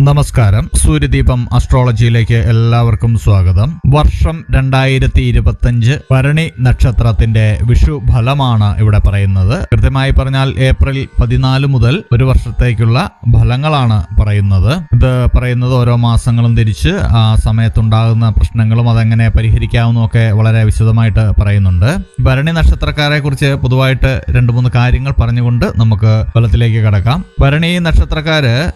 നമസ്കാരം. സൂര്യദീപം അസ്ട്രോളജിയിലേക്ക് എല്ലാവർക്കും സ്വാഗതം. വർഷം രണ്ടായിരത്തി ഇരുപത്തഞ്ച് ഭരണി നക്ഷത്രത്തിന്റെ വിഷു ഫലമാണ് ഇവിടെ പറയുന്നത്. കൃത്യമായി പറഞ്ഞാൽ ഏപ്രിൽ പതിനാല് മുതൽ ഒരു വർഷത്തേക്കുള്ള ഫലങ്ങളാണ് പറയുന്നത്. ഇത് പറയുന്നത് ഓരോ മാസങ്ങളും തിരിച്ച് ആ സമയത്തുണ്ടാകുന്ന പ്രശ്നങ്ങളും അതെങ്ങനെ പരിഹരിക്കാവുന്നതൊക്കെ വളരെ വിശദമായിട്ട് പറയുന്നുണ്ട്. ഭരണി നക്ഷത്രക്കാരെ കുറിച്ച് പൊതുവായിട്ട് രണ്ട് മൂന്ന് കാര്യങ്ങൾ പറഞ്ഞുകൊണ്ട് നമുക്ക് ഫലത്തിലേക്ക് കടക്കാം. ഭരണി നക്ഷത്രക്കാര്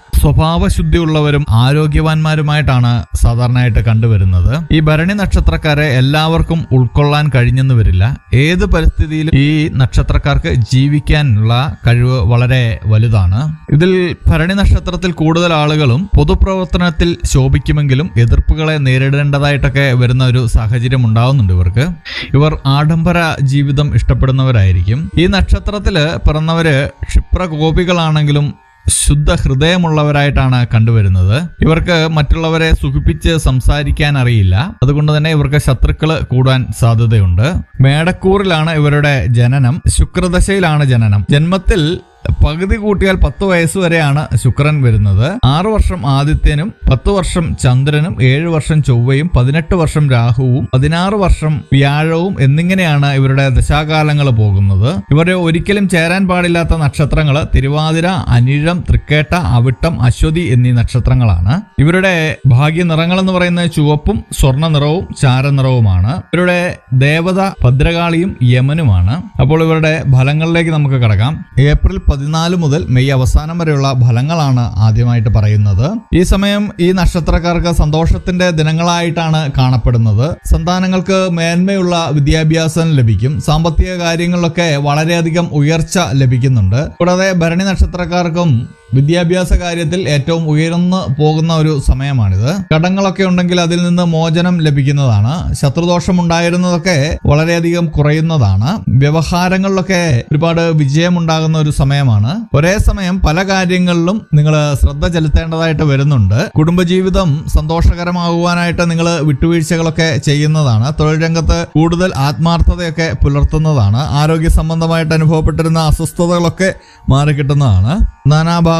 സ്വഭാവശുദ്ധിയുള്ളവരും ആരോഗ്യവാന്മാരുമായിട്ടാണ് സാധാരണയായിട്ട് കണ്ടുവരുന്നത്. ഈ ഭരണി നക്ഷത്രക്കാരെ എല്ലാവർക്കും ഉൾക്കൊള്ളാൻ കഴിഞ്ഞെന്ന് വരില്ല ഏത് പരിസ്ഥിതിയിലും ഈ നക്ഷത്രക്കാർക്ക് ജീവിക്കാനുള്ള കഴിവ് വളരെ വലുതാണ്. ഇതിൽ ഭരണി നക്ഷത്രത്തിൽ കൂടുതൽ ആളുകളും പൊതുപ്രവർത്തനത്തിൽ ശോഭിക്കുമെങ്കിലും എതിർപ്പുകളെ നേരിടേണ്ടതായിട്ടൊക്കെ വരുന്ന ഒരു സാഹചര്യം ഉണ്ടാവുന്നുണ്ട് ഇവർക്ക്. ഇവർ ആഡംബര ജീവിതം ഇഷ്ടപ്പെടുന്നവരായിരിക്കും. ഈ നക്ഷത്രത്തിൽ പിറന്നവര് ക്ഷിപ്രകോപികളാണെങ്കിലും ശുദ്ധ ഹൃദയമുള്ളവരായിട്ടാണ് കണ്ടുവരുന്നത്. ഇവർക്ക് മറ്റുള്ളവരെ സുഖിപ്പിച്ച് സംസാരിക്കാൻ അറിയില്ല. അതുകൊണ്ട് തന്നെ ഇവർക്ക് ശത്രുക്കൾ കൂടാൻ സാധ്യതയുണ്ട്. മേടക്കൂറിലാണ് ഇവരുടെ ജനനം. ശുക്രദശയിലാണ് ജനനം. ജന്മത്തിൽ പകുതി കൂട്ടിയാൽ പത്ത് വയസ്സ് വരെയാണ് ശുക്രൻ വരുന്നത്. ആറു വർഷം ആദിത്യനും പത്ത് വർഷം ചന്ദ്രനും ഏഴ് വർഷം ചൊവ്വയും പതിനെട്ട് വർഷം രാഹുവും പതിനാറ് വർഷം വ്യാഴവും എന്നിങ്ങനെയാണ് ഇവരുടെ ദശാകാലങ്ങൾ പോകുന്നത്. ഇവരെ ഒരിക്കലും ചേരാൻ പാടില്ലാത്ത നക്ഷത്രങ്ങൾ തിരുവാതിര അനിഴം തൃക്കേട്ട അവിട്ടം അശ്വതി എന്നീ നക്ഷത്രങ്ങളാണ്. ഇവരുടെ ഭാഗ്യ നിറങ്ങൾ എന്ന് പറയുന്നത് ചുവപ്പും സ്വർണ നിറവും ചാരനിറവുമാണ്. ഇവരുടെ ദേവത ഭദ്രകാളിയും യമനുമാണ്. അപ്പോൾ ഇവരുടെ ഫലങ്ങളിലേക്ക് നമുക്ക് കടക്കാം. ഏപ്രിൽ പതിനാല് മുതൽ മെയ് അവസാനം വരെയുള്ള ഫലങ്ങളാണ് ആദ്യമായിട്ട് പറയുന്നത്. ഈ സമയം ഈ നക്ഷത്രക്കാർക്ക് സന്തോഷത്തിന്റെ ദിനങ്ങളായിട്ടാണ് കാണപ്പെടുന്നത്. സന്താനങ്ങൾക്ക് മേന്മയുള്ള വിദ്യാഭ്യാസം ലഭിക്കും. സാമ്പത്തിക കാര്യങ്ങളിലൊക്കെ വളരെയധികം ഉയർച്ച ലഭിക്കുന്നുണ്ട്. കൂടാതെ ഭരണി നക്ഷത്രക്കാർക്കും വിദ്യാഭ്യാസ കാര്യത്തിൽ ഏറ്റവും ഉയർന്നു പോകുന്ന ഒരു സമയമാണിത്. കടങ്ങളൊക്കെ ഉണ്ടെങ്കിൽ അതിൽ നിന്ന് മോചനം ലഭിക്കുന്നതാണ്. ശത്രുദോഷം ഉണ്ടായിരുന്നതൊക്കെ വളരെയധികം കുറയുന്നതാണ്. വ്യവഹാരങ്ങളിലൊക്കെ ഒരുപാട് വിജയമുണ്ടാകുന്ന ഒരു സമയമാണ്. ഒരേ സമയം പല കാര്യങ്ങളിലും നിങ്ങൾ ശ്രദ്ധ ചെലുത്തേണ്ടതായിട്ട് വരുന്നുണ്ട്. കുടുംബജീവിതം സന്തോഷകരമാകുവാനായിട്ട് നിങ്ങൾ വിട്ടുവീഴ്ചകളൊക്കെ ചെയ്യുന്നതാണ്. തൊഴിൽ രംഗത്ത് കൂടുതൽ ആത്മാർത്ഥതയൊക്കെ പുലർത്തുന്നതാണ്. ആരോഗ്യ സംബന്ധമായിട്ട് അനുഭവപ്പെട്ടിരുന്ന അസ്വസ്ഥതകളൊക്കെ മാറിക്കിട്ടുന്നതാണ്.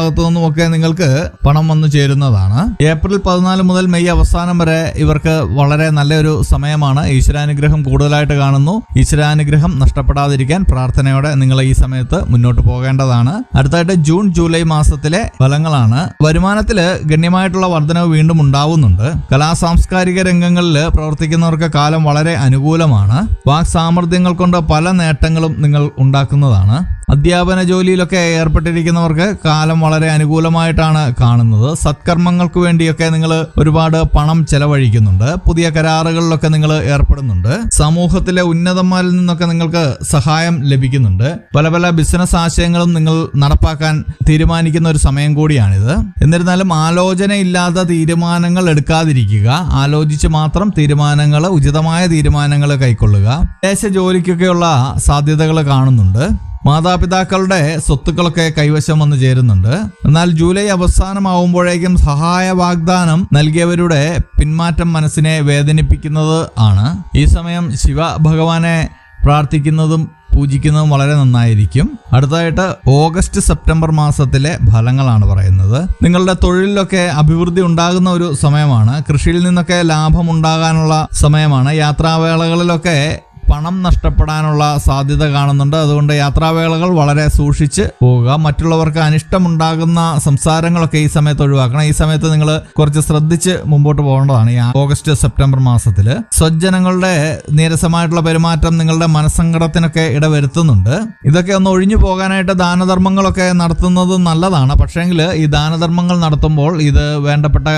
നാനാഭാഗത്തു നിന്നുമൊക്കെ നിങ്ങൾക്ക് പണം വന്നു ചേരുന്നതാണ്. ഏപ്രിൽ പതിനാല് മുതൽ മെയ് അവസാനം വരെ ഇവർക്ക് വളരെ നല്ലൊരു സമയമാണ്. ഈശ്വരാനുഗ്രഹം കൂടുതലായിട്ട് കാണുന്നു. ഈശ്വരാനുഗ്രഹം നഷ്ടപ്പെടാതിരിക്കാൻ പ്രാർത്ഥനയോടെ നിങ്ങൾ ഈ സമയത്ത് മുന്നോട്ട് പോകേണ്ടതാണ്. അടുത്തായിട്ട് ജൂൺ ജൂലൈ മാസത്തിലെ ഫലങ്ങളാണ്. വരുമാനത്തിൽ ഗണ്യമായിട്ടുള്ള വർധനവ് വീണ്ടും ഉണ്ടാവുന്നുണ്ട്. കലാ സാംസ്കാരിക രംഗങ്ങളിൽ പ്രവർത്തിക്കുന്നവർക്ക് കാലം വളരെ അനുകൂലമാണ്. വാക് സാമർഥ്യങ്ങൾ കൊണ്ട് പല നേട്ടങ്ങളും നിങ്ങൾ ഉണ്ടാക്കുന്നതാണ്. അധ്യാപന ജോലിയിലൊക്കെ ഏർപ്പെട്ടിരിക്കുന്നവർക്ക് കാലം വളരെ അനുകൂലമായിട്ടാണ് കാണുന്നത്. സത്കർമ്മങ്ങൾക്ക് വേണ്ടിയൊക്കെ നിങ്ങൾ ഒരുപാട് പണം ചെലവഴിക്കുന്നുണ്ട്. പുതിയ കരാറുകളിലൊക്കെ നിങ്ങൾ ഏർപ്പെടുന്നുണ്ട്. സമൂഹത്തിലെ ഉന്നതന്മാരിൽ നിന്നൊക്കെ നിങ്ങൾക്ക് സഹായം ലഭിക്കുന്നുണ്ട്. പല പല ബിസിനസ് ആശയങ്ങളും നിങ്ങൾ നടപ്പാക്കാൻ തീരുമാനിക്കുന്ന ഒരു സമയം കൂടിയാണിത്. എന്നിരുന്നാലും ആലോചനയില്ലാത്ത തീരുമാനങ്ങൾ എടുക്കാതിരിക്കുക. ആലോചിച്ച് മാത്രം തീരുമാനങ്ങൾ ഉചിതമായ തീരുമാനങ്ങൾ കൈക്കൊള്ളുക. ദേശ ജോലിക്കൊക്കെയുള്ള സാധ്യതകൾ കാണുന്നുണ്ട്. മാതാപിതാക്കളുടെ സ്വത്തുക്കളൊക്കെ കൈവശം വന്നു ചേരുന്നുണ്ട്. എന്നാൽ ജൂലൈ അവസാനമാവുമ്പോഴേക്കും സഹായ വാഗ്ദാനം നൽകിയവരുടെ പിന്മാറ്റം മനസ്സിനെ വേദനിപ്പിക്കുന്നത് ആണ്. ഈ സമയം ശിവ ഭഗവാനെ പ്രാർത്ഥിക്കുന്നതും പൂജിക്കുന്നതും വളരെ നന്നായിരിക്കും. അടുത്തതായിട്ട് ഓഗസ്റ്റ് സെപ്റ്റംബർ മാസത്തിലെ ഫലങ്ങളാണ് പറയുന്നത്. നിങ്ങളുടെ തൊഴിലിലൊക്കെ അഭിവൃദ്ധി ഉണ്ടാകുന്ന ഒരു സമയമാണ്. കൃഷിയിൽ നിന്നൊക്കെ ലാഭം ഉണ്ടാകാനുള്ള സമയമാണ്. യാത്രാവേളകളിലൊക്കെ പണം നഷ്ടപ്പെടാനുള്ള സാധ്യത കാണുന്നുണ്ട്. അതുകൊണ്ട് യാത്രാവേളകൾ വളരെ സൂക്ഷിച്ച് പോവുക. മറ്റുള്ളവർക്ക് അനിഷ്ടമുണ്ടാകുന്ന സംസാരങ്ങളൊക്കെ ഈ സമയത്ത് ഒഴിവാക്കണം. ഈ സമയത്ത് നിങ്ങൾ കുറച്ച് ശ്രദ്ധിച്ച് മുമ്പോട്ട് പോകേണ്ടതാണ്. ഈ ഓഗസ്റ്റ് സെപ്റ്റംബർ മാസത്തിൽ സ്വജ്ജനങ്ങളുടെ നീരസമായിട്ടുള്ള പെരുമാറ്റം നിങ്ങളുടെ മനസ്സങ്കടത്തിനൊക്കെ ഇടവരുത്തുന്നുണ്ട്. ഇതൊക്കെ ഒന്ന് ഒഴിഞ്ഞു പോകാനായിട്ട് ദാനധർമ്മങ്ങളൊക്കെ നടത്തുന്നത് നല്ലതാണ്. പക്ഷേങ്കിൽ ഈ ദാനധർമ്മങ്ങൾ നടത്തുമ്പോൾ ഇത് വേണ്ടപ്പെട്ട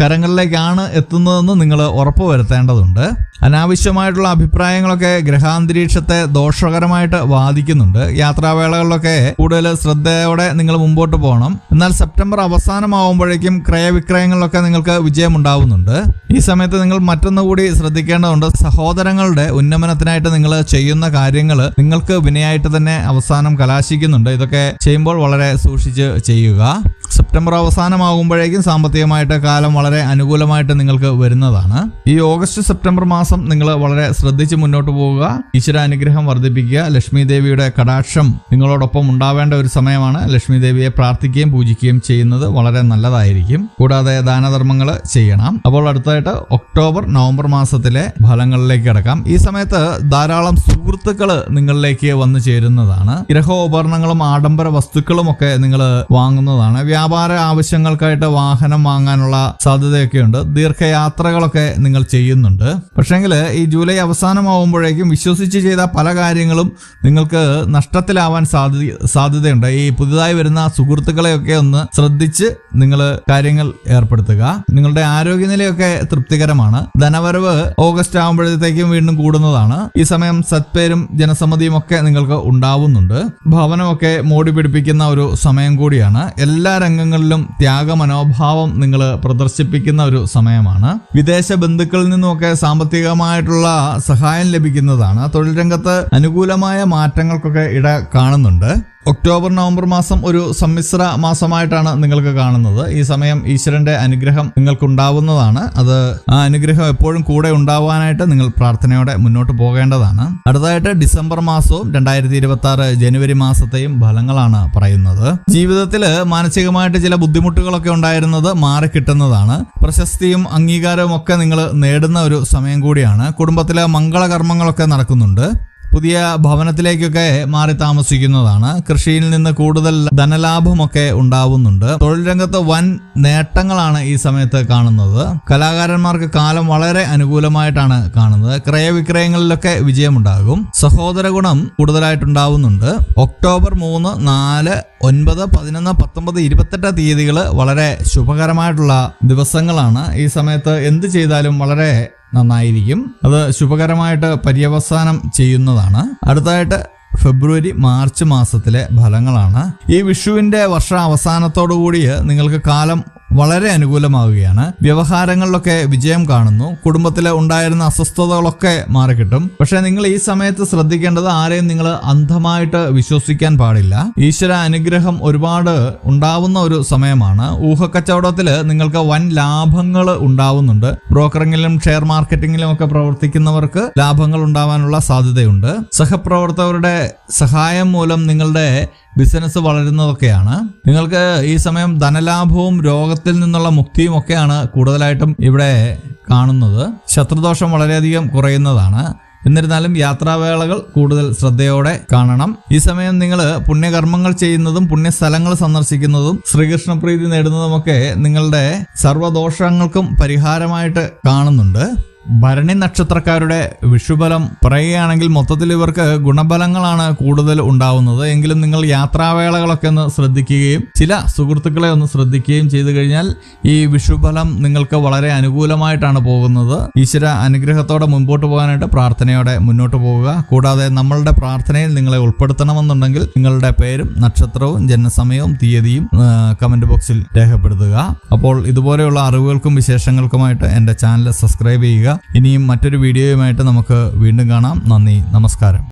കരങ്ങളിലേക്കാണ് എത്തുന്നതെന്ന് നിങ്ങൾ ഉറപ്പുവരുത്തേണ്ടതുണ്ട്. അനാവശ്യമായിട്ടുള്ള അഭിപ്രായങ്ങളൊക്കെ ഗ്രഹാന്തരീക്ഷത്തെ ദോഷകരമായിട്ട് ബാധിക്കുന്നുണ്ട്. യാത്രാവേളകളിലൊക്കെ കൂടുതൽ ശ്രദ്ധയോടെ നിങ്ങൾ മുമ്പോട്ട് പോകണം. എന്നാൽ സെപ്റ്റംബർ അവസാനമാവുമ്പോഴേക്കും ക്രയവിക്രയങ്ങളിലൊക്കെ നിങ്ങൾക്ക് വിജയമുണ്ടാവുന്നുണ്ട്. ഈ സമയത്ത് നിങ്ങൾ മറ്റൊന്നുകൂടി ശ്രദ്ധിക്കേണ്ടതുണ്ട്. സഹോദരങ്ങളുടെ ഉന്നമനത്തിനായിട്ട് നിങ്ങൾ ചെയ്യുന്ന കാര്യങ്ങൾ നിങ്ങൾക്ക് വിനയായിട്ട് തന്നെ അവസാനം കലാശിക്കുന്നുണ്ട്. ഇതൊക്കെ ചെയ്യുമ്പോൾ വളരെ സൂക്ഷിച്ച് ചെയ്യുക. സെപ്റ്റംബർ അവസാനമാകുമ്പോഴേക്കും സാമ്പത്തികമായിട്ട് കാലം വളരെ അനുകൂലമായിട്ട് നിങ്ങൾക്ക് വരുന്നതാണ്. ഈ ഓഗസ്റ്റ് സെപ്റ്റംബർ മാസം നിങ്ങൾ വളരെ ശ്രദ്ധിച്ച് മുന്നോട്ട് പോവുക. ഈശ്വര അനുഗ്രഹം വർദ്ധിപ്പിക്കുക. ലക്ഷ്മി ദേവിയുടെ കടാക്ഷം നിങ്ങളോടൊപ്പം ഉണ്ടാവേണ്ട ഒരു സമയമാണ്. ലക്ഷ്മി ദേവിയെ പ്രാർത്ഥിക്കുകയും പൂജിക്കുകയും ചെയ്യുന്നത് വളരെ നല്ലതായിരിക്കും. കൂടാതെ ദാനധർമ്മങ്ങൾ ചെയ്യണം. അപ്പോൾ അടുത്തായിട്ട് ഒക്ടോബർ നവംബർ മാസത്തിലെ ഫലങ്ങളിലേക്ക് കിടക്കാം. ഈ സമയത്ത് ധാരാളം സുഹൃത്തുക്കൾ നിങ്ങളിലേക്ക് വന്നു ചേരുന്നതാണ്. ഗ്രഹോപകരണങ്ങളും ആഡംബര വസ്തുക്കളും ഒക്കെ നിങ്ങൾ വാങ്ങുന്നതാണ്. വ്യാപാര ആവശ്യങ്ങൾക്കായിട്ട് വാഹനം വാങ്ങാനുള്ള സാധ്യതയൊക്കെയുണ്ട്. ദീർഘയാത്രകളൊക്കെ നിങ്ങൾ ചെയ്യുന്നുണ്ട്. പക്ഷേങ്കിൽ ഈ ജൂലൈ അവസാനമാവുമ്പോഴേക്കും വിശ്വസിച്ച് ചെയ്ത പല കാര്യങ്ങളും നിങ്ങൾക്ക് നഷ്ടത്തിലാവാൻ സാധ്യത സാധ്യതയുണ്ട്. ഈ പുതുതായി വരുന്ന സുഹൃത്തുക്കളെയൊക്കെ ഒന്ന് ശ്രദ്ധിച്ച് നിങ്ങൾ കാര്യങ്ങൾ ഏർപ്പെടുത്തുക. നിങ്ങളുടെ ആരോഗ്യനിലയൊക്കെ തൃപ്തികരമാണ്. ധനവരവ് ഓഗസ്റ്റ് ആകുമ്പോഴത്തേക്കും വീണ്ടും കൂടുന്നതാണ്. ഈ സമയം സത്പേരും ജനസമ്മതിയും ഒക്കെ നിങ്ങൾക്ക് ഉണ്ടാവുന്നുണ്ട്. ഭവനമൊക്കെ മോടി പിടിപ്പിക്കുന്ന ഒരു സമയം കൂടിയാണ്. എല്ലാ രംഗങ്ങളിലും ത്യാഗമനോഭാവം നിങ്ങൾ പ്രദർശിപ്പിക്കുന്ന ഒരു സമയമാണ്. വിദേശ ബന്ധുക്കളിൽ നിന്നുമൊക്കെ സാമ്പത്തികമായിട്ടുള്ള സഹായം ലഭിക്കുന്നതാണ്. തൊഴിൽ രംഗത്ത് അനുകൂലമായ മാറ്റങ്ങൾക്കൊക്കെ ഇട കാണുന്നുണ്ട്. ഒക്ടോബർ നവംബർ മാസം ഒരു സമ്മിശ്ര മാസമായിട്ടാണ് നിങ്ങൾക്ക് കാണുന്നത്. ഈ സമയം ഈശ്വരന്റെ അനുഗ്രഹം നിങ്ങൾക്ക് ഉണ്ടാവുന്നതാണ് അത് ആ അനുഗ്രഹം എപ്പോഴും കൂടെ ഉണ്ടാവാനായിട്ട് നിങ്ങൾ പ്രാർത്ഥനയോടെ മുന്നോട്ട് പോകേണ്ടതാണ്. അടുത്തതായിട്ട് ഡിസംബർ മാസവും രണ്ടായിരത്തി ഇരുപത്തി ആറ് ജനുവരി മാസത്തെയും ഫലങ്ങളാണ് പറയുന്നത്. ജീവിതത്തിൽ മാനസികമായിട്ട് ചില ബുദ്ധിമുട്ടുകളൊക്കെ ഉണ്ടായിരുന്നത് മാറി കിട്ടുന്നതാണ്. പ്രശസ്തിയും അംഗീകാരവും ഒക്കെ നിങ്ങൾ നേടുന്ന ഒരു സമയം കൂടിയാണ്. കുടുംബത്തിലെ മംഗളകർമ്മങ്ങളൊക്കെ നടക്കുന്നുണ്ട്. പുതിയ ഭവനത്തിലേക്കൊക്കെ മാറി താമസിക്കുന്നതാണ്. കൃഷിയിൽ നിന്ന് കൂടുതൽ ധനലാഭമൊക്കെ ഉണ്ടാവുന്നുണ്ട്. തൊഴിൽ രംഗത്ത് വൻ നേട്ടങ്ങളാണ് ഈ സമയത്ത് കാണുന്നത്. കലാകാരന്മാർക്ക് കാലം വളരെ അനുകൂലമായിട്ടാണ് കാണുന്നത്. ക്രയവിക്രയങ്ങളിലൊക്കെ വിജയമുണ്ടാകും. സഹോദര ഗുണം കൂടുതലായിട്ടുണ്ടാവുന്നുണ്ട്. ഒക്ടോബർ മൂന്ന് നാല് ഒൻപത് പതിനൊന്ന് പത്തൊമ്പത് ഇരുപത്തെട്ട് തീയതികൾ വളരെ ശുഭകരമായിട്ടുള്ള ദിവസങ്ങളാണ്. ഈ സമയത്ത് എന്ത് ചെയ്താലും വളരെ നന്നായിരിക്കും. അത് ശുഭകരമായിട്ട് പര്യവസാനം ചെയ്യുന്നതാണ്. അടുത്തതായിട്ട് ഫെബ്രുവരി മാർച്ച് മാസത്തിലെ ഫലങ്ങളാണ്. ഈ വിഷുവിന്റെ വർഷ അവസാനത്തോടു കൂടി നിങ്ങൾക്ക് കാലം വളരെ അനുകൂലമാവുകയാണ്. വ്യവഹാരങ്ങളിലൊക്കെ വിജയം കാണുന്നു. കുടുംബത്തിലെ ഉണ്ടായിരുന്ന അസ്വസ്ഥതകളൊക്കെ മാറിക്കിട്ടും. പക്ഷെ നിങ്ങൾ ഈ സമയത്ത് ശ്രദ്ധിക്കേണ്ടത് ആരെയും നിങ്ങൾ അന്ധമായിട്ട് വിശ്വസിക്കാൻ പാടില്ല. ഈശ്വര അനുഗ്രഹം ഒരുപാട് ഉണ്ടാവുന്ന ഒരു സമയമാണ്. ഊഹക്കച്ചവടത്തിൽ നിങ്ങൾക്ക് വൻ ലാഭങ്ങൾ ഉണ്ടാവുന്നുണ്ട്. ബ്രോക്കറിംഗിലും ഷെയർ മാർക്കറ്റിംഗിലും ഒക്കെ പ്രവർത്തിക്കുന്നവർക്ക് ലാഭങ്ങൾ ഉണ്ടാവാനുള്ള സാധ്യതയുണ്ട്. സഹപ്രവർത്തകരുടെ സഹായം മൂലം നിങ്ങളുടെ ബിസിനസ് വളരുന്നതൊക്കെയാണ്. നിങ്ങൾക്ക് ഈ സമയം ധനലാഭവും രോഗത്തിൽ നിന്നുള്ള മുക്തിയും ഒക്കെയാണ് കൂടുതലായിട്ടും ഇവിടെ കാണുന്നത്. ശത്രുദോഷം വളരെയധികം കുറയുന്നതാണ്. എന്നിരുന്നാലും യാത്രാവേളകൾ കൂടുതൽ ശ്രദ്ധയോടെ കാണണം. ഈ സമയം നിങ്ങൾ പുണ്യകർമ്മങ്ങൾ ചെയ്യുന്നതും പുണ്യസ്ഥലങ്ങൾ സന്ദർശിക്കുന്നതും ശ്രീകൃഷ്ണപ്രീതി നേടുന്നതുമൊക്കെ നിങ്ങളുടെ സർവദോഷങ്ങൾക്കും പരിഹാരമായിട്ട് കാണുന്നുണ്ട്. ഭരണി നക്ഷത്രക്കാരുടെ വിഷുബലം പറയുകയാണെങ്കിൽ മൊത്തത്തിൽ ഇവർക്ക് ഗുണബലങ്ങളാണ് കൂടുതൽ ഉണ്ടാവുന്നത്. എങ്കിലും നിങ്ങൾ യാത്രാവേളകളൊക്കെ ഒന്ന് ശ്രദ്ധിക്കുകയും ചില സുഹൃത്തുക്കളെ ഒന്ന് ശ്രദ്ധിക്കുകയും ചെയ്തു കഴിഞ്ഞാൽ ഈ വിഷുബലം നിങ്ങൾക്ക് വളരെ അനുകൂലമായിട്ടാണ് പോകുന്നത്. ഈശ്വര അനുഗ്രഹത്തോടെ മുൻപോട്ട് പോകാനായിട്ട് പ്രാർത്ഥനയോടെ മുന്നോട്ട് പോവുക. കൂടാതെ നമ്മളുടെ പ്രാർത്ഥനയിൽ നിങ്ങളെ ഉൾപ്പെടുത്തണമെന്നുണ്ടെങ്കിൽ നിങ്ങളുടെ പേരും നക്ഷത്രവും ജനസമയവും തീയതിയും കമന്റ് ബോക്സിൽ രേഖപ്പെടുത്തുക. അപ്പോൾ ഇതുപോലെയുള്ള അറിവുകൾക്കും വിശേഷങ്ങൾക്കുമായിട്ട് എന്റെ ചാനൽ സബ്സ്ക്രൈബ് ചെയ്യുക. ഇനിയും മറ്റൊരു വീഡിയോയുമായിട്ട് നമുക്ക് വീണ്ടും കാണാം. നന്ദി നമസ്കാരം.